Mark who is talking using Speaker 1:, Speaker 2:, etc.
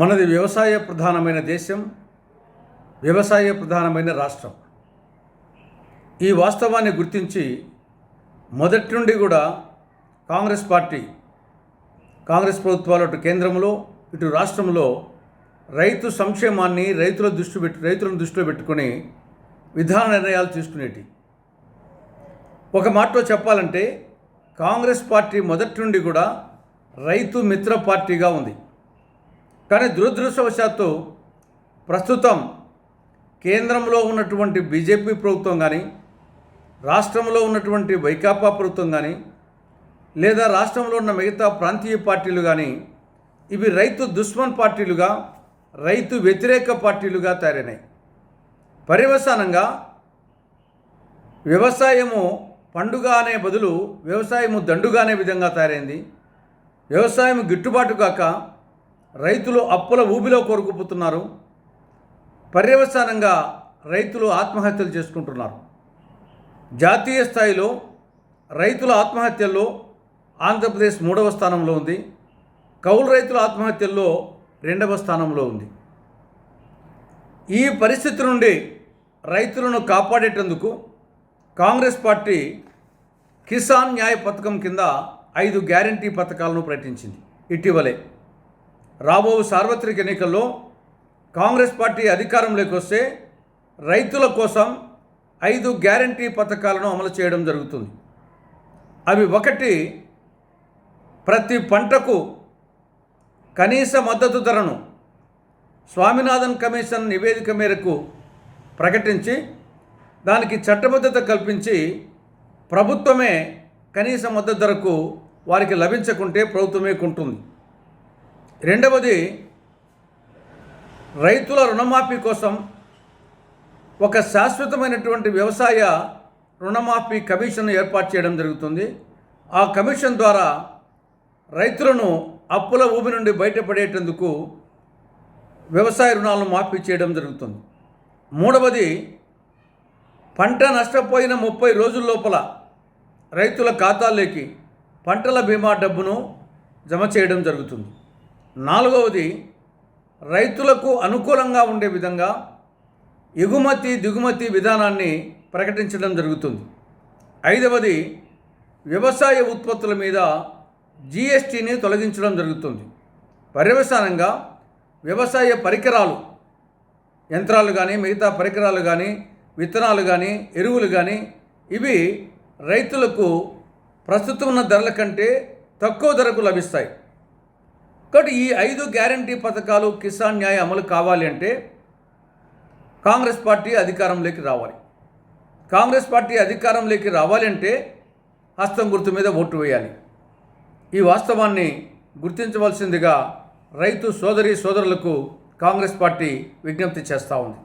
Speaker 1: మనది వ్యవసాయ ప్రధానమైన దేశం వ్యవసాయ ప్రధానమైన రాష్ట్రం. ఈ వాస్తవాన్ని గుర్తించి మొదటి నుండి కూడా కాంగ్రెస్ పార్టీ కాంగ్రెస్ ప్రభుత్వాలు అటు కేంద్రంలో ఇటు రాష్ట్రంలో రైతు సంక్షేమాన్ని రైతుల దృష్టి పెట్టి రైతులను దృష్టిలో పెట్టుకొని విధాన నిర్ణయాలు తీసుకునేటి. ఒక మాటలో చెప్పాలంటే కాంగ్రెస్ పార్టీ మొదటి నుండి కూడా రైతు మిత్ర పార్టీగా ఉంది. కానీ దురదృష్టవశాత్తు ప్రస్తుతం కేంద్రంలో ఉన్నటువంటి బీజేపీ ప్రభుత్వం కానీ రాష్ట్రంలో ఉన్నటువంటి వైకాపా ప్రభుత్వం కానీ లేదా రాష్ట్రంలో ఉన్న మిగతా ప్రాంతీయ పార్టీలు కానీ ఇవి రైతు దుష్మన్ పార్టీలుగా రైతు వ్యతిరేక పార్టీలుగా తయారైనాయి. పర్యవసానంగా వ్యవసాయము పండుగ అనే బదులు వ్యవసాయము దండుగా అనే విధంగా తయారైంది. వ్యవసాయం గిట్టుబాటు కాక రైతులు అప్పుల ఊబిలో కోరుకుపోతున్నారు. పర్యవసానంగా రైతులు ఆత్మహత్యలు చేసుకుంటున్నారు. జాతీయ స్థాయిలో రైతుల ఆత్మహత్యల్లో ఆంధ్రప్రదేశ్ మూడవ స్థానంలో ఉంది. కౌలు రైతుల ఆత్మహత్యల్లో రెండవ స్థానంలో ఉంది. ఈ పరిస్థితి నుండి రైతులను కాపాడేటందుకు కాంగ్రెస్ పార్టీ కిసాన్ న్యాయ పథకం కింద ఐదు గ్యారంటీ పథకాలను ప్రకటించింది. ఇటీవలే రాబో సార్వత్రిక ఎన్నికల్లో కాంగ్రెస్ పార్టీ అధికారంలోకి వస్తే రైతుల కోసం ఐదు గ్యారంటీ పథకాలను అమలు చేయడం జరుగుతుంది. అవి ఒకటి ప్రతి పంటకు కనీస మద్దతు ధరను స్వామినాథన్ కమిషన్ నివేదిక మేరకు ప్రకటించి దానికి చట్టబద్ధత కల్పించి ప్రభుత్వమే కనీస మద్దతు ధరకు వారికి లభించకుంటే ప్రభుత్వమే కొంటుంది. రెండవది రైతుల రుణమాఫీ కోసం ఒక శాశ్వతమైనటువంటి వ్యవసాయ రుణమాఫీ కమిషన్ ఏర్పాటు చేయడం జరుగుతుంది. ఆ కమిషన్ ద్వారా రైతులను అప్పుల ఊబి నుండి బయటపడేటందుకు వ్యవసాయ రుణాలను మాఫీ చేయడం జరుగుతుంది. మూడవది పంట నష్టపోయిన ముప్పై రోజుల లోపల రైతుల ఖాతాల్లోకి పంటల బీమా డబ్బును జమ చేయడం జరుగుతుంది. నాలుగవది రైతులకు అనుకూలంగా ఉండే విధంగా ఎగుమతి దిగుమతి విధానాన్ని ప్రకటించడం జరుగుతుంది. ఐదవది వ్యవసాయ ఉత్పత్తుల మీద జిఎస్టీని తొలగించడం జరుగుతుంది. పర్యవసానంగా వ్యవసాయ పరికరాలు యంత్రాలు కానీ మిగతా పరికరాలు కానీ విత్తనాలు కానీ ఎరువులు కానీ ఇవి రైతులకు ప్రస్తుతం ఉన్న ధరల కంటే తక్కువ ధరకు లభిస్తాయి. కాబట్టి ఈ ఐదు గ్యారంటీ పథకాలు కిసాన్ న్యాయ అమలు కావాలి అంటే కాంగ్రెస్ పార్టీ అధికారంలోకి రావాలి. కాంగ్రెస్ పార్టీ అధికారంలోకి రావాలంటే హస్తం గుర్తు మీద ఓటు వేయాలి. ఈ వాస్తవాన్ని గుర్తించవలసిందిగా రైతు సోదరి సోదరులకు కాంగ్రెస్ పార్టీ విజ్ఞప్తి చేస్తూ ఉంది.